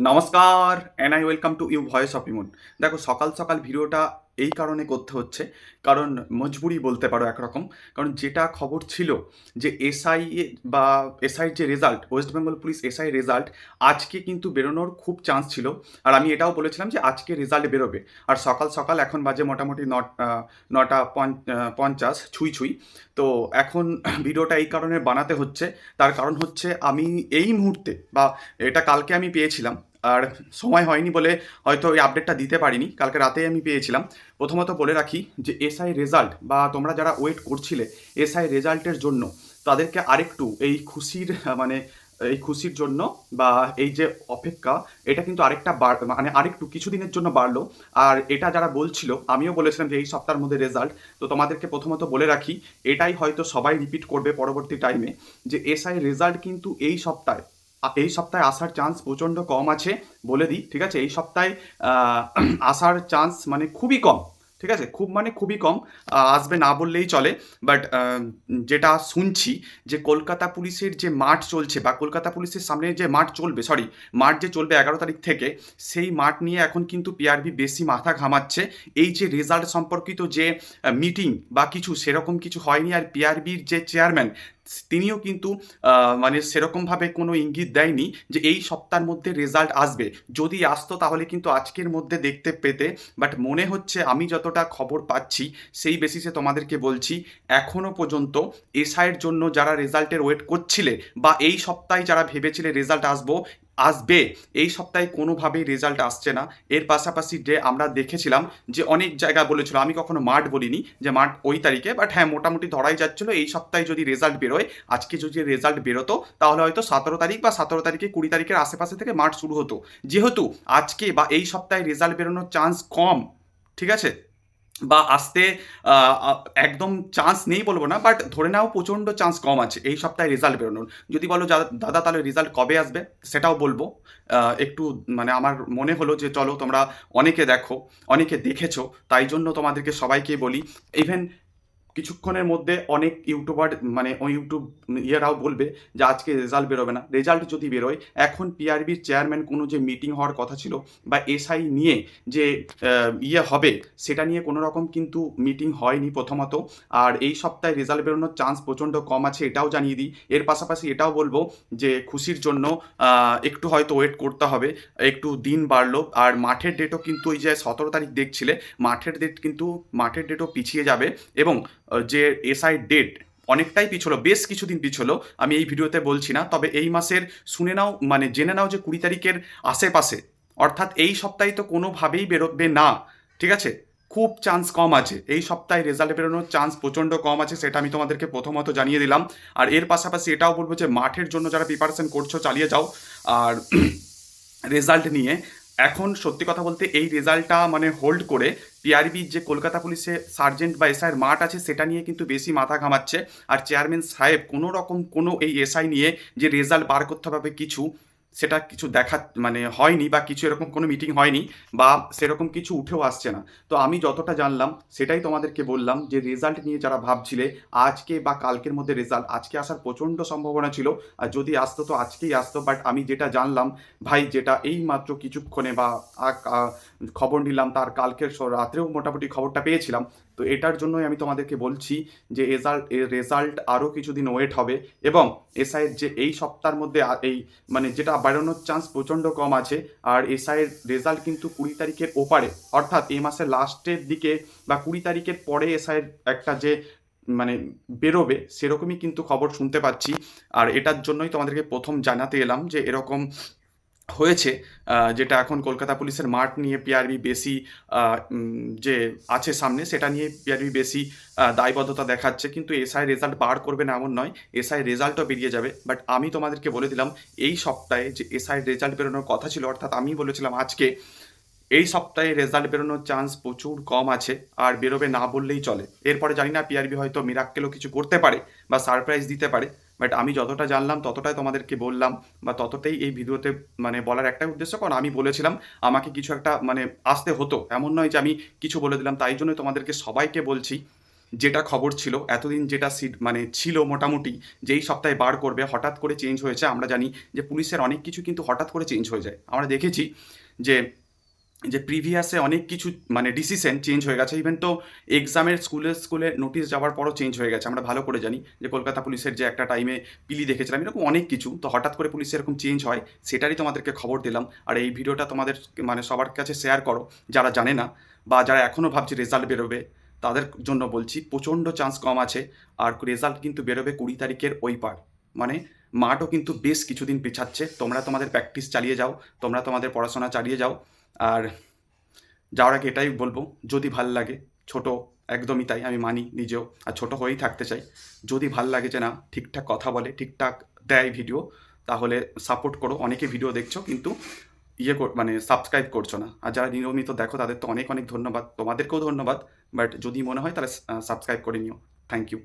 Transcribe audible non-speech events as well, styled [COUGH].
নমস্কার and I welcome to you voice of Imon দেখো, সকাল সকাল ভিডিওটা এই কারণে করতে হচ্ছে, কারণ মজবুরি বলতে পারো একরকম, কারণ যেটা খবর ছিল যে এসআই বা এসআইয়ের যে result west Bengal police SI result আজকে কিন্তু বেরোনোর খুব চান্স ছিল, আর আমি এটাও বলেছিলাম যে আজকে রেজাল্ট বেরোবে। আর সকাল সকাল এখন বাজে মোটামুটি নট নটা পঞ্চ- পঞ্চাশ, ছুঁই ছুঁই, তো এখন [CLEARS THROAT] ভিডিওটা এই কারণে বানাতে হচ্ছে, তার কারণ হচ্ছে আমি এই মুহূর্তে, বা এটা কালকে আমি পেয়েছিলাম আর সময় হয়নি বলে হয়তো এই আপডেটটা দিতে পারিনি। কালকে রাতেই আমি পেয়েছিলাম। প্রথমত বলে রাখি যে এসআই রেজাল্ট বা তোমরা যারা ওয়েট করছিলে এসআই রেজাল্টের জন্য তাদেরকে আরেকটু এই খুশির মানে এই খুশির জন্য বা এই যে অপেক্ষা, এটা কিন্তু আরেকটা মানে আরেকটু কিছুদিনের জন্য বাড়লো। আর এটা যারা বলছিল, আমিও বলেছিলাম যে এই সপ্তাহের মধ্যে রেজাল্ট তো তোমাদেরকে প্রথমত বলে রাখি, এটাই হয়তো সবাই রিপিট করবে পরবর্তী টাইমে যে এসআই রেজাল্ট কিন্তু এই সপ্তাহে এই সপ্তাহে আসার চান্স প্রচণ্ড কম আছে বলে দিই, ঠিক আছে? এই সপ্তাহে [CLEARS THROAT] আসার চান্স মানে খুবই কম, ঠিক আছে? খুব মানে খুবই কম আসবে না বললেই চলে বাট যেটা শুনছি যে কলকাতা পুলিশের যে মাঠ চলছে বা কলকাতা পুলিশের সামনে যে মাঠ চলবে সরি মাঠ যে চলবে এগারো তারিখ থেকে, সেই মাঠ নিয়ে এখন কিন্তু পিআরবি বেশি মাথা ঘামাচ্ছে। এই যে রেজাল্ট সম্পর্কিত যে মিটিং বা কিছু সেরকম কিছু হয়নি আর পিআরবির যে চেয়ারম্যান তিনিও কিন্তু মানে সেরকমভাবে কোনো ইঙ্গিত দেয়নি যে এই সপ্তাহের মধ্যে রেজাল্ট আসবে। যদি আসতো তাহলে কিন্তু আজকের মধ্যে দেখতে পেতে বাট মনে হচ্ছে আমি যতটা খবর পাচ্ছি, সেই বেসিসে তোমাদেরকে বলছি এখনও পর্যন্ত এসআইয়ের জন্য যারা রেজাল্টের ওয়েট করছিলে বা এই সপ্তাহে যারা ভেবেছিলে রেজাল্ট আসব আসবে। এই সপ্তাহে কোনোভাবেই রেজাল্ট আসছে না। এর পাশাপাশি যে আমরা দেখেছিলাম যে অনেক জায়গা বলেছিল, আমি কখনো মাঠ বলিনি যে মাঠ ওই তারিখে বাট হ্যাঁ মোটামুটি ধরাই যাচ্ছিল। এই সপ্তাহে যদি রেজাল্ট বেরোয়, আজকে যদি রেজাল্ট বেরোতো, তাহলে হয়তো সতেরো তারিখ বা সতেরো তারিখে কুড়ি তারিখের আশেপাশে থেকে মাঠ শুরু হতো। যেহেতু আজকে বা এই সপ্তাহে রেজাল্ট বেরোনোর চান্স কম, ঠিক আছে? বা আসতে একদম চান্স নেই বলব না বাট ধরে নাও প্রচণ্ড চান্স কম আছে, এই সপ্তাহে রেজাল্ট বেরোনোর। যদি বলো দাদা তাহলে রেজাল্ট কবে আসবে, সেটাও বলব। একটু মানে আমার মনে হলো যে চলো তোমরা অনেকে দেখো, অনেকে দেখেছ, তাই জন্য তোমাদেরকে সবাইকে বলি ইভেন কিছুক্ষণের মধ্যে অনেক ইউটিউবার মানে ওই ইউটিউব ইয়েরাও বলবে যে আজকে রেজাল্ট বেরোবে না। রেজাল্ট যদি বেরোয়, এখন পিআরবির চেয়ারম্যান কোনো যে মিটিং হওয়ার কথা ছিল বা এসআই নিয়ে যে ইয়ে হবে, সেটা নিয়ে কোনো রকম কিন্তু মিটিং হয়নি প্রথমত। আর এই সপ্তাহে রেজাল্ট বেরোনোর চান্স প্রচণ্ড কম আছে এটাও জানিয়ে দিই। এর পাশাপাশি এটাও বলব যে, খুশির জন্য একটু হয়তো ওয়েট করতে হবে, একটু দিন বাড়লো। আর মাঠের ডেটও কিন্তু ওই যে সতেরো তারিখ দেখছিলে, মাঠের ডেট কিন্তু, মাঠের ডেটও পিছিয়ে যাবে। এবং যে এসআই ডেট অনেকটাই পিছলো, বেশ কিছুদিন পিছলো, আমি এই ভিডিওতে বলছি না, তবে এই মাসের শুনে নাও মানে জেনে নাও যে কুড়ি তারিখের আশেপাশে, অর্থাৎ এই সপ্তাহে তো কোনোভাবেই বেরোবে না, ঠিক আছে? খুব চান্স কম আছে, এই সপ্তাহে রেজাল্ট বেরোনোর চান্স প্রচণ্ড কম আছে, সেটা আমি তোমাদেরকে প্রথমত জানিয়ে দিলাম, আর এর পাশাপাশি এটাও বলব যে মাঠের জন্য যারা প্রিপারেশন করছ, চালিয়ে যাও, আর [CLEARS THROAT] রেজাল্ট নিয়ে এখন সত্যি কথা বলতে এই রেজাল্টটা মানে হোল্ড করে পিআরবি যে কলকাতা পুলিশে সার্জেন্ট বা এসআইয়ের মাঠ আছে, সেটা নিয়ে কিন্তু বেশি মাথা ঘামাচ্ছে। আর চেয়ারম্যান সাহেব কোনো রকম কোনো এই এসআই নিয়ে যে রেজাল্ট বার করতে হবে কিছু সেটা কিছু দেখা মানে হয়নি বা কিছু এরকম কোনো মিটিং হয়নি বা সেরকম কিছু উঠেও আসছে না। তো আমি যতটা জানলাম সেটাই তোমাদেরকে বললাম যে রেজাল্ট নিয়ে যারা ভাবছিলে আজকে বা কালকের মধ্যে রেজাল্ট আজকে আসার প্রচণ্ড সম্ভাবনা ছিল। আর যদি আসতো তো আজকেই আসতো বাট আমি যেটা জানলাম, ভাই যেটা এই মাত্র কিছুক্ষণে বা খবর নিলাম, তার কালকের রাত্রেও মোটামুটি খবরটা পেয়েছিলাম। তো এটার জন্যই আমি তোমাদেরকে বলছি যে রেজাল্ট রেজাল্ট আরও কিছুদিন ওয়েট হবে এবং এসআইয়ের যে এই সপ্তাহের মধ্যে এই মানে যেটা বাড়ানোর চান্স প্রচণ্ড কম আছে আর এসআইয়ের রেজাল্ট কিন্তু কুড়ি তারিখের ওপারে, অর্থাৎ এই মাসের লাস্টের দিকে বা কুড়ি তারিখের পরে এসআইয়ের একটা যে মানে বেরোবে সেরকমই কিন্তু খবর শুনতে পাচ্ছি। আর এটার জন্যই তোমাদেরকে প্রথম জানাতে এলাম যে এরকম হয়েছে যেটা এখন কলকাতা পুলিশের মাঠ নিয়ে পিআরবি বেশি যে আছে সামনে, সেটা নিয়ে পিআরবি বেশি দায়বদ্ধতা দেখাচ্ছে। কিন্তু এসআই রেজাল্ট বার করবে না এমন নয় এসআই রেজাল্টও বেরিয়ে যাবে। বাট আমি তোমাদেরকে বলে দিলাম, এই সপ্তাহে যে এসআই রেজাল্ট বেরোনোর কথা ছিল, অর্থাৎ আমি বলেছিলাম আজকে, এই সপ্তাহে রেজাল্ট বেরোনোর চান্স প্রচুর কম আছে, আর বেরোবে না বললেই চলে। এরপরে জানি না পিআরবি হয়তো মিরাক্কেলও কিছু করতে পারে, বা সারপ্রাইজ দিতে পারে। বাট আমি যতটা জানলাম, ততটাই তোমাদেরকে বললাম বা ততটাই এই ভিডিওতে মানে বলার একটাই উদ্দেশ্য, কারণ আমি বলেছিলাম আমাকে কিছু একটা মানে আসতে হতো। এমন নয় যে আমি কিছু বলে দিলাম, তাই জন্য তোমাদেরকে সবাইকে বলছি, যেটা খবর ছিল, এতদিন যেটা সিট মানে ছিল মোটামুটি, যেই সপ্তাহে বার করবে, হঠাৎ করে চেঞ্জ হয়েছে, আমরা জানি যে পুলিশের অনেক কিছু কিন্তু হঠাৎ করে চেঞ্জ হয়ে যায়। আমরা দেখেছি যে যে প্রিভিয়াসে অনেক কিছু মানে ডিসিশন চেঞ্জ হয়ে গেছে। ইভেন তো এক্সামের স্কুলে স্কুলে নোটিশ যাওয়ার পরও চেঞ্জ হয়ে গেছে। আমরা ভালো করে জানি যে কলকাতা পুলিশের যে একটা টাইমে পিলি দেখেছিলাম, এরকম অনেক কিছু। তো হঠাৎ করে পুলিশ এরকম চেঞ্জ হয়, সেটারই তোমাদেরকে খবর দিলাম। আর এই ভিডিওটা তোমাদের মানে সবার কাছে শেয়ার করো, যারা জানে না বা যারা এখনও ভাবছে রেজাল্ট বেরোবে, তাদের জন্য বলছি, প্রচণ্ড চান্স কম আছে। আর রেজাল্ট কিন্তু বেরোবে কুড়ি তারিখের ওই পার। মানে মাঠও কিন্তু বেশ কিছুদিন পিছাচ্ছে। তোমরা তোমাদের প্র্যাকটিস চালিয়ে যাও, তোমরা তোমাদের পড়াশোনা চালিয়ে যাও। আর যাওয়ার আগে এটাই বলব, যদি ভালো লাগে, ছোট একদমই তাই, আমি মানি নিজেও, আর ছোট হয়েই থাকতে চাই। যদি ভালো লাগে যে না, ঠিকঠাক কথা বলে, ঠিকঠাক দেয় ভিডিও, তাহলে সাপোর্ট করো। অনেকে ভিডিও দেখছ, কিন্তু ইয়ে মানে সাবস্ক্রাইব করছ না। আর যারা নিয়মিত দেখো, তাদের তো অনেক অনেক ধন্যবাদ। তোমাদেরকেও ধন্যবাদ। বাট যদি মনে হয়, তাহলে সাবস্ক্রাইব করে নিও। Thank you